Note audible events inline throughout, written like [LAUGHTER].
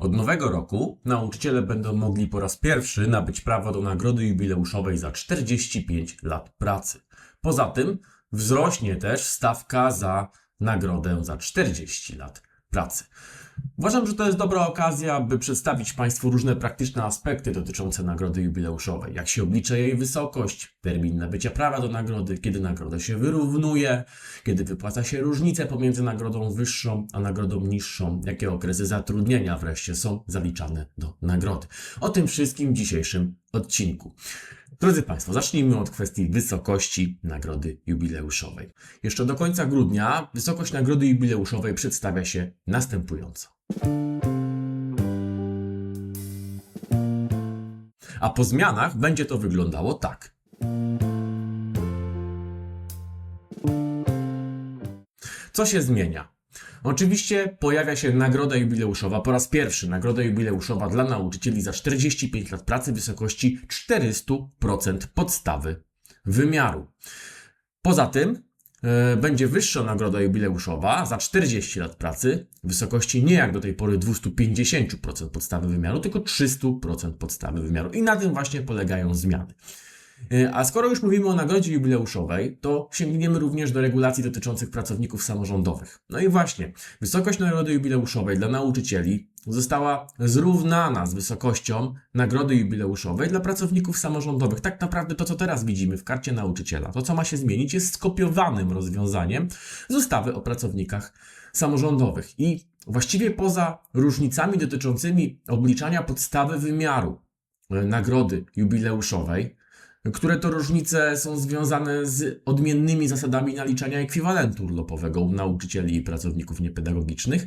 Od nowego roku nauczyciele będą mogli po raz pierwszy nabyć prawo do nagrody jubileuszowej za 45 lat pracy. Poza tym wzrośnie też stawka za nagrodę za 40 lat pracy. Uważam, że to jest dobra okazja, by przedstawić Państwu różne praktyczne aspekty dotyczące nagrody jubileuszowej. Jak się oblicza jej wysokość, termin nabycia prawa do nagrody, kiedy nagroda się wyrównuje, kiedy wypłaca się różnicę pomiędzy nagrodą wyższą a nagrodą niższą, jakie okresy zatrudnienia wreszcie są zaliczane do nagrody. O tym wszystkim w dzisiejszym odcinku. Drodzy Państwo, zacznijmy od kwestii wysokości nagrody jubileuszowej. Jeszcze do końca grudnia wysokość nagrody jubileuszowej przedstawia się następująco. A po zmianach będzie to wyglądało tak. Co się zmienia? Oczywiście pojawia się nagroda jubileuszowa po raz pierwszy. Nagroda jubileuszowa dla nauczycieli za 45 lat pracy w wysokości 400% podstawy wymiaru. Poza tym e, będzie wyższa nagroda jubileuszowa za 40 lat pracy w wysokości nie jak do tej pory 250% podstawy wymiaru, tylko 300% podstawy wymiaru. I na tym właśnie polegają zmiany. E, A skoro już mówimy o nagrodzie jubileuszowej, to sięgniemy również do regulacji dotyczących pracowników samorządowych. No i właśnie, wysokość nagrody jubileuszowej dla nauczycieli została zrównana z wysokością nagrody jubileuszowej dla pracowników samorządowych. Tak naprawdę to, co teraz widzimy w karcie nauczyciela, to co ma się zmienić, jest skopiowanym rozwiązaniem z ustawy o pracownikach samorządowych. I właściwie poza różnicami dotyczącymi obliczania podstawy wymiaru e, nagrody jubileuszowej, które to różnice są związane z odmiennymi zasadami naliczania ekwiwalentu urlopowego u nauczycieli i pracowników niepedagogicznych.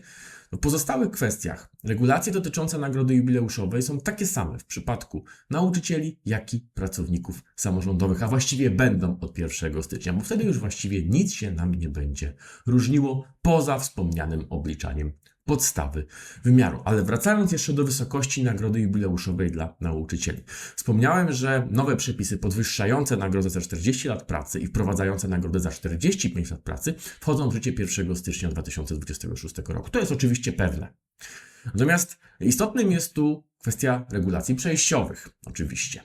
W pozostałych kwestiach regulacje dotyczące nagrody jubileuszowej są takie same w przypadku nauczycieli, jak i pracowników samorządowych, a właściwie będą od 1 stycznia, bo wtedy już właściwie nic się nam nie będzie różniło poza wspomnianym obliczaniem podstawy wymiaru. Ale wracając jeszcze do wysokości nagrody jubileuszowej dla nauczycieli. Wspomniałem, że nowe przepisy podwyższające nagrodę za 40 lat pracy i wprowadzające nagrodę za 45 lat pracy wchodzą w życie 1 stycznia 2026 roku. To jest oczywiście pewne. Natomiast istotnym jest tu kwestia regulacji przejściowych, oczywiście.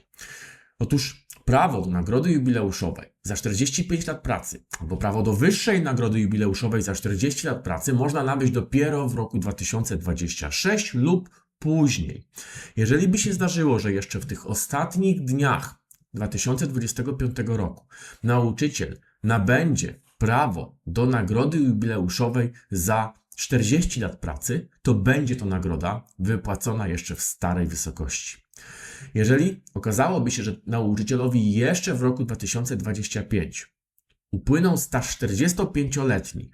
Otóż prawo do nagrody jubileuszowej za 45 lat pracy albo prawo do wyższej nagrody jubileuszowej za 40 lat pracy można nabyć dopiero w roku 2026 lub później. Jeżeli by się zdarzyło, że jeszcze w tych ostatnich dniach 2025 roku nauczyciel nabędzie prawo do nagrody jubileuszowej za 40 lat pracy, to będzie to nagroda wypłacona jeszcze w starej wysokości. Jeżeli okazałoby się, że nauczycielowi jeszcze w roku 2025 upłynął staż 45-letni,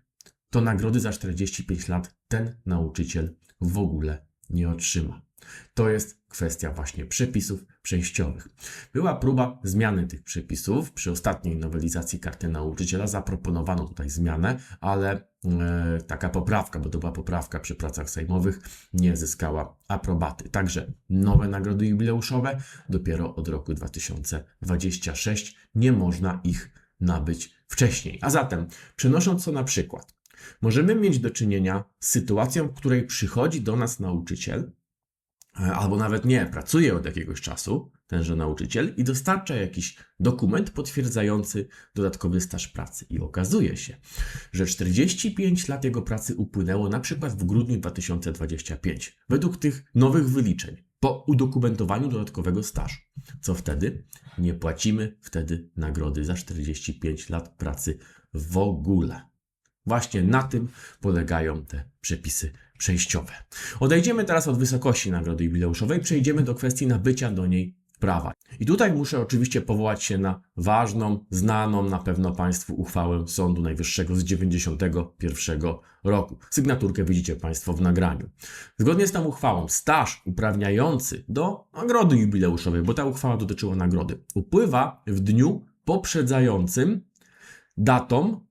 to nagrody za 45 lat ten nauczyciel w ogóle nie otrzyma. To jest kwestia właśnie przepisów przejściowych. Była próba zmiany tych przepisów. Przy ostatniej nowelizacji karty nauczyciela zaproponowano tutaj zmianę, ale e, taka poprawka, bo to była poprawka przy pracach sejmowych, nie zyskała aprobaty. Także nowe nagrody jubileuszowe dopiero od roku 2026 nie można ich nabyć wcześniej. A zatem, przenosząc to na przykład, możemy mieć do czynienia z sytuacją, w której przychodzi do nas nauczyciel, albo nawet nie, pracuje od jakiegoś czasu, tenże nauczyciel, i dostarcza jakiś dokument potwierdzający dodatkowy staż pracy. I okazuje się, że 45 lat jego pracy upłynęło na przykład w grudniu 2025, według tych nowych wyliczeń, po udokumentowaniu dodatkowego stażu. Co wtedy? Nie płacimy wtedy nagrody za 45 lat pracy w ogóle. Właśnie na tym polegają te przepisy przejściowe. Odejdziemy teraz od wysokości nagrody jubileuszowej, przejdziemy do kwestii nabycia do niej prawa. I tutaj muszę oczywiście powołać się na ważną, znaną na pewno Państwu uchwałę Sądu Najwyższego z 91 roku. Sygnaturkę widzicie Państwo w nagraniu. Zgodnie z tą uchwałą staż uprawniający do nagrody jubileuszowej, bo ta uchwała dotyczyła nagrody, upływa w dniu poprzedzającym datą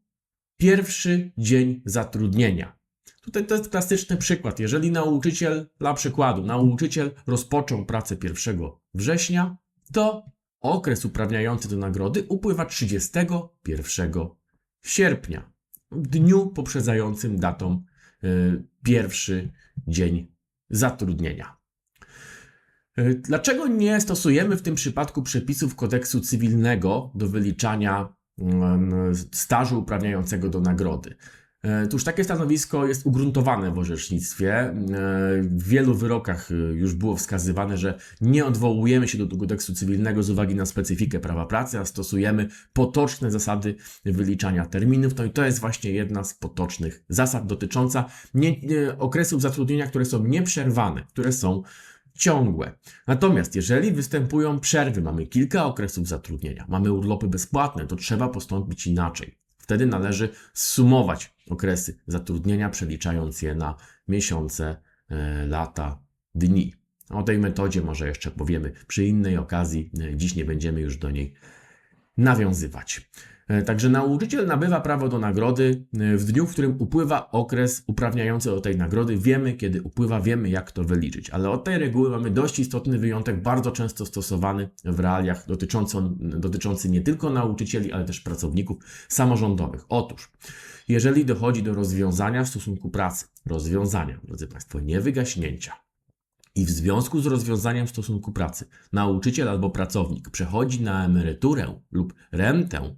pierwszy dzień zatrudnienia. Tutaj to jest klasyczny przykład. Jeżeli nauczyciel, dla przykładu, nauczyciel rozpoczął pracę 1 września, to okres uprawniający do nagrody upływa 31 sierpnia, w dniu poprzedzającym datą y, pierwszy dzień zatrudnienia. Y, Dlaczego nie stosujemy w tym przypadku przepisów kodeksu cywilnego do wyliczania mm, stażu uprawniającego do nagrody? E, Otóż takie stanowisko jest ugruntowane w orzecznictwie. E, W wielu wyrokach e, już było wskazywane, że nie odwołujemy się do kodeksu cywilnego z uwagi na specyfikę prawa pracy, a stosujemy potoczne zasady wyliczania terminów. No i to jest właśnie jedna z potocznych zasad dotycząca nie, nie, okresów zatrudnienia, które są nieprzerwane, które są ciągłe. Natomiast jeżeli występują przerwy, mamy kilka okresów zatrudnienia, mamy urlopy bezpłatne, to trzeba postąpić inaczej. Wtedy należy sumować okresy zatrudnienia, przeliczając je na miesiące, e, lata, dni. O tej metodzie może jeszcze powiemy przy innej okazji. E, Dziś nie będziemy już do niej nawiązywać. E, Także nauczyciel nabywa prawo do nagrody w dniu, w którym upływa okres uprawniający do tej nagrody. Wiemy, kiedy upływa, wiemy, jak to wyliczyć. Ale od tej reguły mamy dość istotny wyjątek, bardzo często stosowany w realiach, dotyczący, dotyczący nie tylko nauczycieli, ale też pracowników samorządowych. Otóż, jeżeli dochodzi do rozwiązania w stosunku pracy, rozwiązania, drodzy Państwo, nie wygaśnięcia, i w związku z rozwiązaniem stosunku pracy nauczyciel albo pracownik przechodzi na emeryturę lub rentę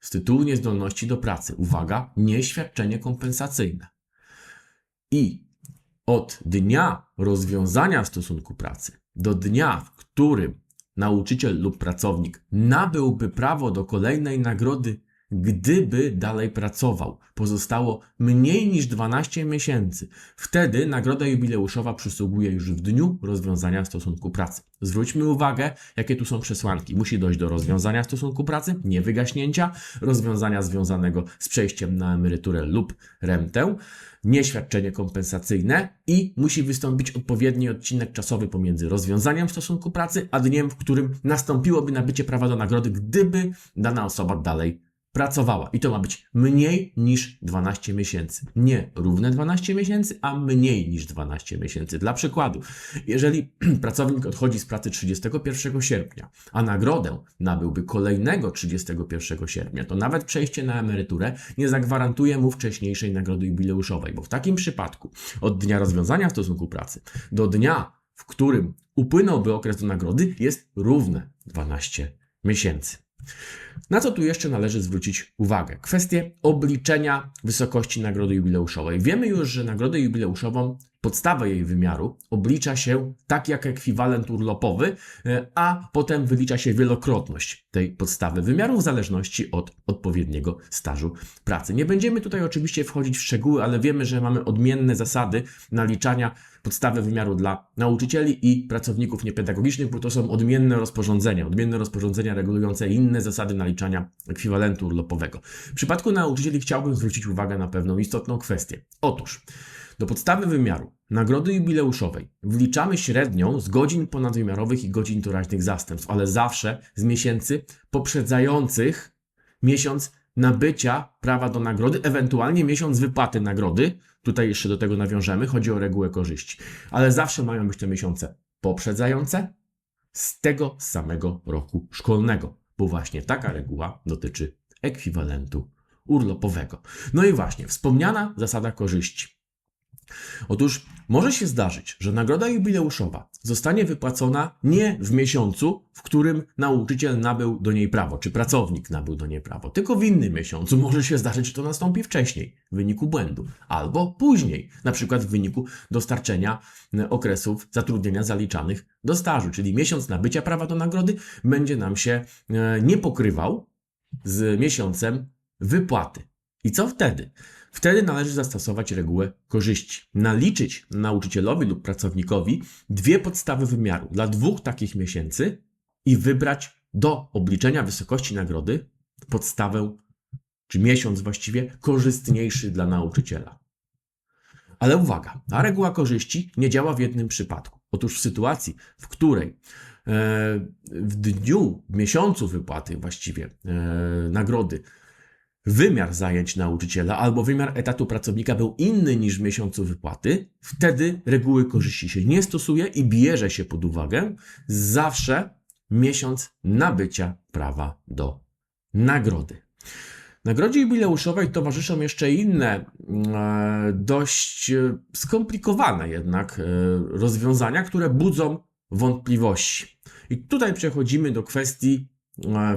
z tytułu niezdolności do pracy. Uwaga, nieświadczenie kompensacyjne. I od dnia rozwiązania stosunku pracy do dnia, w którym nauczyciel lub pracownik nabyłby prawo do kolejnej nagrody, gdyby dalej pracował, pozostało mniej niż 12 miesięcy. Wtedy nagroda jubileuszowa przysługuje już w dniu rozwiązania stosunku pracy. Zwróćmy uwagę, jakie tu są przesłanki. Musi dojść do rozwiązania stosunku pracy, nie wygaśnięcia, rozwiązania związanego z przejściem na emeryturę lub rentę, nieświadczenie kompensacyjne i musi wystąpić odpowiedni odcinek czasowy pomiędzy rozwiązaniem stosunku pracy, a dniem, w którym nastąpiłoby nabycie prawa do nagrody, gdyby dana osoba dalej pracowała. I to ma być mniej niż 12 miesięcy. Nie równe 12 miesięcy, a mniej niż 12 miesięcy. Dla przykładu, jeżeli [CLEARS THROAT] pracownik odchodzi z pracy 31 sierpnia, a nagrodę nabyłby kolejnego 31 sierpnia, to nawet przejście na emeryturę nie zagwarantuje mu wcześniejszej nagrody jubileuszowej, bo w takim przypadku od dnia rozwiązania stosunku pracy do dnia, w którym upłynąłby okres do nagrody, jest równe 12 miesięcy. Na co tu jeszcze należy zwrócić uwagę? Kwestie obliczenia wysokości nagrody jubileuszowej. Wiemy już, że nagrodę jubileuszową, podstawę jej wymiaru, oblicza się tak jak ekwiwalent urlopowy, e, a potem wylicza się wielokrotność tej podstawy wymiaru w zależności od odpowiedniego stażu pracy. Nie będziemy tutaj oczywiście wchodzić w szczegóły, ale wiemy, że mamy odmienne zasady naliczania podstawy wymiaru dla nauczycieli i pracowników niepedagogicznych, bo to są odmienne rozporządzenia, odmienne rozporządzenia regulujące inne zasady naliczania ekwiwalentu urlopowego. W przypadku nauczycieli chciałbym zwrócić uwagę na pewną istotną kwestię. Otóż do podstawy wymiaru nagrody jubileuszowej wliczamy średnią z godzin ponadwymiarowych i godzin doraźnych zastępstw, ale zawsze z miesięcy poprzedzających miesiąc nabycia prawa do nagrody, ewentualnie miesiąc wypłaty nagrody. Tutaj jeszcze do tego nawiążemy, chodzi o regułę korzyści. Ale zawsze mają być te miesiące poprzedzające z tego samego roku szkolnego, bo właśnie taka reguła dotyczy ekwiwalentu urlopowego. No i właśnie, wspomniana zasada korzyści. Otóż może się zdarzyć, że nagroda jubileuszowa zostanie wypłacona nie w miesiącu, w którym nauczyciel nabył do niej prawo, czy pracownik nabył do niej prawo, tylko w innym miesiącu. Może się zdarzyć, że to nastąpi wcześniej, w wyniku błędu, albo później, na przykład w wyniku dostarczenia e, okresów zatrudnienia zaliczanych do stażu, czyli miesiąc nabycia prawa do nagrody będzie nam się e, nie pokrywał z miesiącem wypłaty. I co wtedy? Wtedy należy zastosować regułę korzyści. Naliczyć nauczycielowi lub pracownikowi dwie podstawy wymiaru dla dwóch takich miesięcy i wybrać do obliczenia wysokości nagrody podstawę, czy miesiąc właściwie, korzystniejszy dla nauczyciela. Ale uwaga, ta reguła korzyści nie działa w jednym przypadku. Otóż w sytuacji, w której e, w dniu, w miesiącu wypłaty właściwie e, nagrody wymiar zajęć nauczyciela albo wymiar etatu pracownika był inny niż w miesiącu wypłaty, wtedy reguły korzyści się nie stosuje i bierze się pod uwagę zawsze miesiąc nabycia prawa do nagrody. Nagrodzie jubileuszowej towarzyszą jeszcze inne, e, dość e, skomplikowane jednak e, rozwiązania, które budzą wątpliwości. I tutaj przechodzimy do kwestii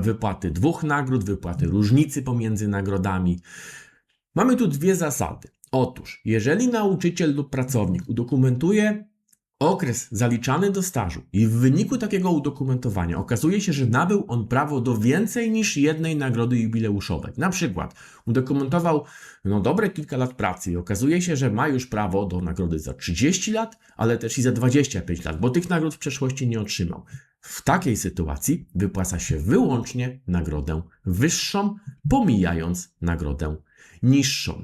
wypłaty dwóch nagród, wypłaty różnicy pomiędzy nagrodami. Mamy tu dwie zasady. Otóż, jeżeli nauczyciel lub pracownik udokumentuje okres zaliczany do stażu i w wyniku takiego udokumentowania okazuje się, że nabył on prawo do więcej niż jednej nagrody jubileuszowej. Na przykład udokumentował no, dobre kilka lat pracy i okazuje się, że ma już prawo do nagrody za 30 lat, ale też i za 25 lat, bo tych nagród w przeszłości nie otrzymał. W takiej sytuacji wypłaca się wyłącznie nagrodę wyższą, pomijając nagrodę niższą.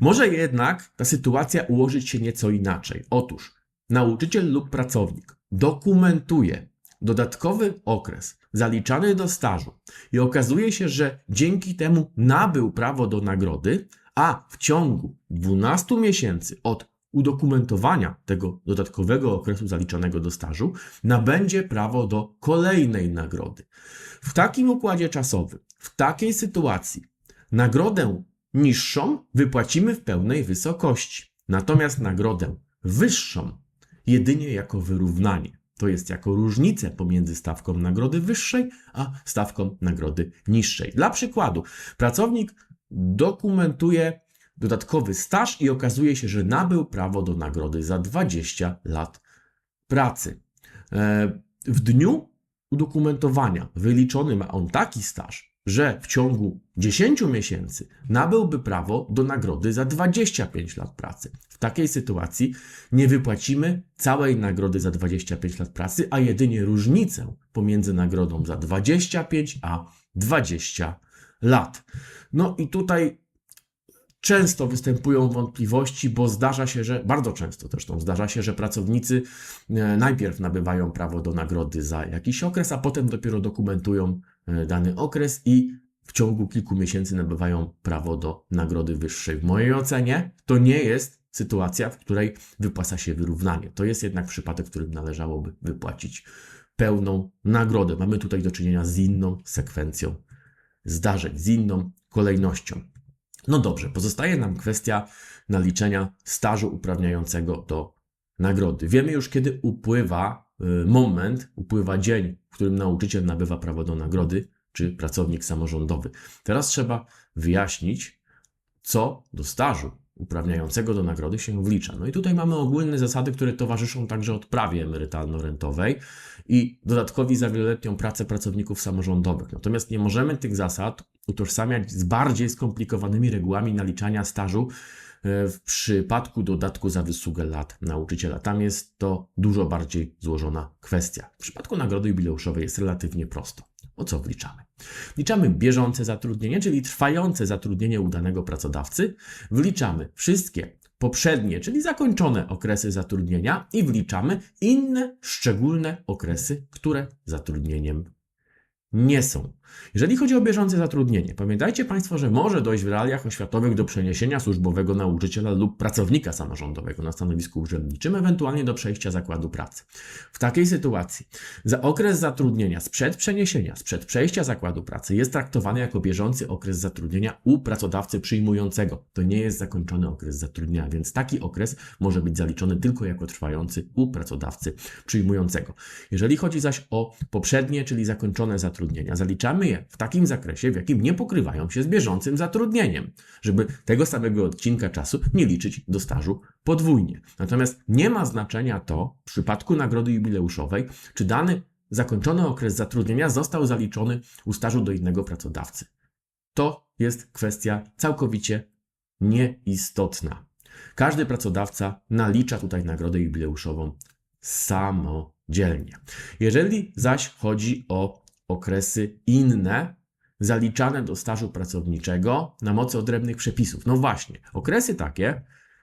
Może jednak ta sytuacja ułożyć się nieco inaczej. Otóż nauczyciel lub pracownik dokumentuje dodatkowy okres zaliczany do stażu i okazuje się, że dzięki temu nabył prawo do nagrody, a w ciągu 12 miesięcy od udokumentowania tego dodatkowego okresu zaliczonego do stażu nabędzie prawo do kolejnej nagrody. W takim układzie czasowym, w takiej sytuacji, nagrodę niższą wypłacimy w pełnej wysokości, natomiast nagrodę wyższą jedynie jako wyrównanie. To jest jako różnicę pomiędzy stawką nagrody wyższej a stawką nagrody niższej. Dla przykładu, pracownik dokumentuje dodatkowy staż i okazuje się, że nabył prawo do nagrody za 20 lat pracy. E, W dniu udokumentowania wyliczony ma on taki staż, że w ciągu 10 miesięcy nabyłby prawo do nagrody za 25 lat pracy. W takiej sytuacji nie wypłacimy całej nagrody za 25 lat pracy, a jedynie różnicę pomiędzy nagrodą za 25 a 20 lat. No i tutaj często występują wątpliwości, bo zdarza się, że bardzo często zresztą zdarza się, że pracownicy e, najpierw nabywają prawo do nagrody za jakiś okres, a potem dopiero dokumentują e, dany okres i w ciągu kilku miesięcy nabywają prawo do nagrody wyższej. W mojej ocenie to nie jest sytuacja, w której wypłaca się wyrównanie. To jest jednak przypadek, w którym należałoby wypłacić pełną nagrodę. Mamy tutaj do czynienia z inną sekwencją zdarzeń, z inną kolejnością. No dobrze, pozostaje nam kwestia naliczenia stażu uprawniającego do nagrody. Wiemy już, kiedy upływa y, moment, upływa dzień, w którym nauczyciel nabywa prawo do nagrody, czy pracownik samorządowy. Teraz trzeba wyjaśnić, co do stażu uprawniającego do nagrody się wlicza. No i tutaj mamy ogólne zasady, które towarzyszą także odprawie emerytalno-rentowej i dodatkowi za wieloletnią pracę pracowników samorządowych. Natomiast nie możemy tych zasad utożsamiać z bardziej skomplikowanymi regułami naliczania stażu e, w przypadku dodatku za wysługę lat nauczyciela. Tam jest to dużo bardziej złożona kwestia. W przypadku nagrody jubileuszowej jest relatywnie prosto. O co wliczamy? Wliczamy bieżące zatrudnienie, czyli trwające zatrudnienie u danego pracodawcy. Wliczamy wszystkie poprzednie, czyli zakończone okresy zatrudnienia i wliczamy inne szczególne okresy, które zatrudnieniem nie są. Jeżeli chodzi o bieżące zatrudnienie, pamiętajcie Państwo, że może dojść w realiach oświatowych do przeniesienia służbowego nauczyciela lub pracownika samorządowego na stanowisku urzędniczym, ewentualnie do przejścia zakładu pracy. W takiej sytuacji za okres zatrudnienia sprzed przeniesienia, sprzed przejścia zakładu pracy jest traktowany jako bieżący okres zatrudnienia u pracodawcy przyjmującego. To nie jest zakończony okres zatrudnienia, więc taki okres może być zaliczony tylko jako trwający u pracodawcy przyjmującego. Jeżeli chodzi zaś o poprzednie, czyli zakończone zatrudnienia, zaliczamy je w takim zakresie, w jakim nie pokrywają się z bieżącym zatrudnieniem, żeby tego samego odcinka czasu nie liczyć do stażu podwójnie. Natomiast nie ma znaczenia to w przypadku nagrody jubileuszowej, czy dany zakończony okres zatrudnienia został zaliczony u stażu do innego pracodawcy. To jest kwestia całkowicie nieistotna. Każdy pracodawca nalicza tutaj nagrodę jubileuszową samodzielnie. Jeżeli zaś chodzi o okresy inne, zaliczane do stażu pracowniczego na mocy odrębnych przepisów. No właśnie, okresy takie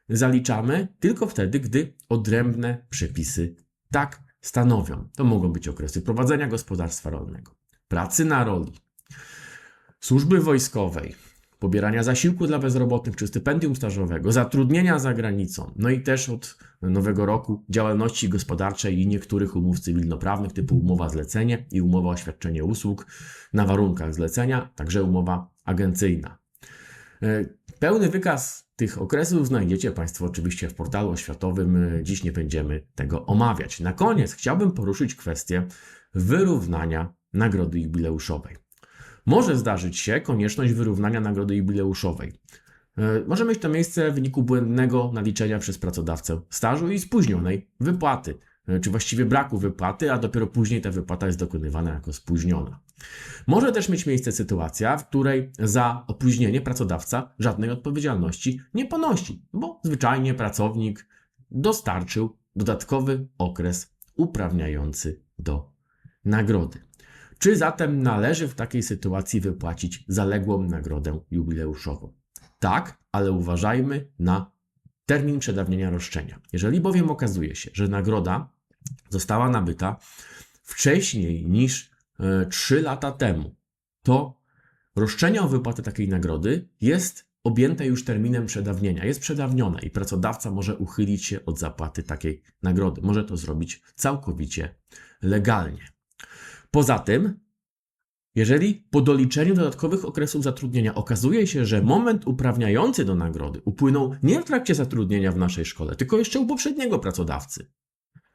zaliczamy tylko wtedy, gdy odrębne przepisy tak stanowią. To mogą być okresy prowadzenia gospodarstwa rolnego, pracy na roli, służby wojskowej, pobierania zasiłku dla bezrobotnych czy stypendium stażowego, zatrudnienia za granicą, no i też od nowego roku działalności gospodarczej i niektórych umów cywilnoprawnych typu umowa zlecenie i umowa o świadczenie usług na warunkach zlecenia, także umowa agencyjna. E, Pełny wykaz tych okresów znajdziecie Państwo oczywiście w portalu oświatowym. Dziś nie będziemy tego omawiać. Na koniec chciałbym poruszyć kwestię wyrównania nagrody jubileuszowej. Może zdarzyć się konieczność wyrównania nagrody jubileuszowej. E, Może mieć to miejsce w wyniku błędnego naliczenia przez pracodawcę stażu i spóźnionej wypłaty, e, czy właściwie braku wypłaty, a dopiero później ta wypłata jest dokonywana jako spóźniona. Może też mieć miejsce sytuacja, w której za opóźnienie pracodawca żadnej odpowiedzialności nie ponosi, bo zwyczajnie pracownik dostarczył dodatkowy okres uprawniający do nagrody. Czy zatem należy w takiej sytuacji wypłacić zaległą nagrodę jubileuszową? Tak, ale uważajmy na termin przedawnienia roszczenia. Jeżeli bowiem okazuje się, że nagroda została nabyta wcześniej niż e, 3 lata temu, to roszczenie o wypłatę takiej nagrody jest objęte już terminem przedawnienia, jest przedawnione i pracodawca może uchylić się od zapłaty takiej nagrody. Może to zrobić całkowicie legalnie. Poza tym, jeżeli po doliczeniu dodatkowych okresów zatrudnienia okazuje się, że moment uprawniający do nagrody upłynął nie w trakcie zatrudnienia w naszej szkole, tylko jeszcze u poprzedniego pracodawcy,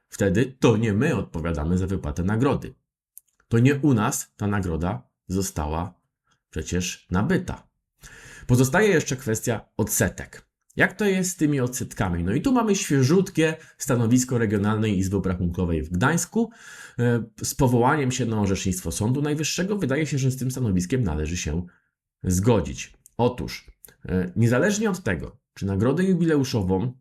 wtedy to nie my odpowiadamy za wypłatę nagrody. To nie u nas ta nagroda została przecież nabyta. Pozostaje jeszcze kwestia odsetek. Jak to jest z tymi odsetkami? No i tu mamy świeżutkie stanowisko Regionalnej Izby Obrachunkowej w Gdańsku e, z powołaniem się na orzecznictwo Sądu Najwyższego. Wydaje się, że z tym stanowiskiem należy się zgodzić. Otóż, e, niezależnie od tego, czy nagrodę jubileuszową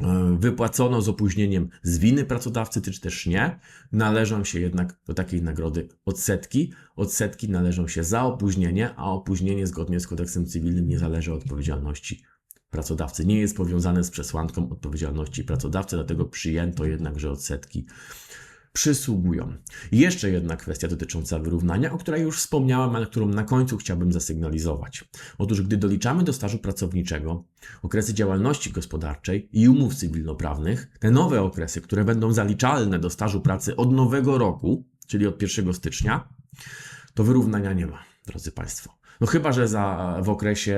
e, wypłacono z opóźnieniem z winy pracodawcy, czy też nie, należą się jednak do takiej nagrody odsetki. Odsetki należą się za opóźnienie, a opóźnienie zgodnie z kodeksem cywilnym nie zależy od odpowiedzialności pracodawcy. Nie jest powiązane z przesłanką odpowiedzialności pracodawcy, dlatego przyjęto jednak, że odsetki przysługują. Jeszcze jedna kwestia dotycząca wyrównania, o której już wspomniałem, ale którą na końcu chciałbym zasygnalizować. Otóż, gdy doliczamy do stażu pracowniczego okresy działalności gospodarczej i umów cywilnoprawnych, te nowe okresy, które będą zaliczalne do stażu pracy od nowego roku, czyli od 1 stycznia, to wyrównania nie ma, drodzy Państwo. No chyba, że za, w okresie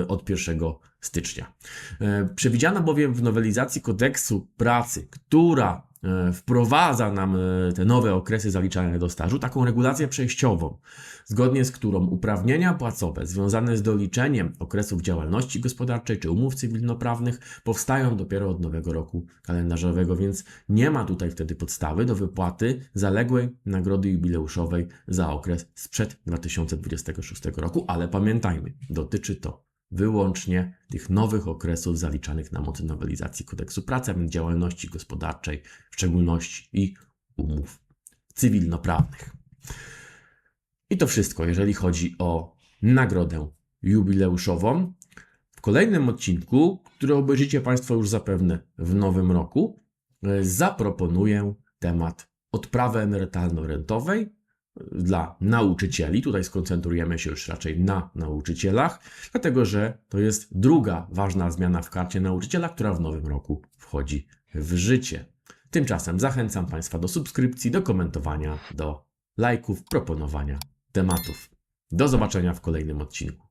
e, od 1 stycznia. E, Przewidziano bowiem w nowelizacji kodeksu pracy, która e, wprowadza nam e, te nowe okresy zaliczane do stażu, taką regulację przejściową, zgodnie z którą uprawnienia płacowe związane z doliczeniem okresów działalności gospodarczej czy umów cywilnoprawnych powstają dopiero od nowego roku kalendarzowego, więc nie ma tutaj wtedy podstawy do wypłaty zaległej nagrody jubileuszowej za okres sprzed 2026 roku, ale pamiętajmy, dotyczy to wyłącznie tych nowych okresów zaliczanych na mocy nowelizacji kodeksu pracy, a więc działalności gospodarczej w szczególności i umów cywilnoprawnych. I to wszystko, jeżeli chodzi o nagrodę jubileuszową. W kolejnym odcinku, który obejrzycie Państwo już zapewne w nowym roku, e, zaproponuję temat odprawy emerytalno-rentowej dla nauczycieli. Tutaj skoncentrujemy się już raczej na nauczycielach, dlatego że to jest druga ważna zmiana w karcie nauczyciela, która w nowym roku wchodzi w życie. Tymczasem zachęcam Państwa do subskrypcji, do komentowania, do lajków, proponowania tematów. Do zobaczenia w kolejnym odcinku.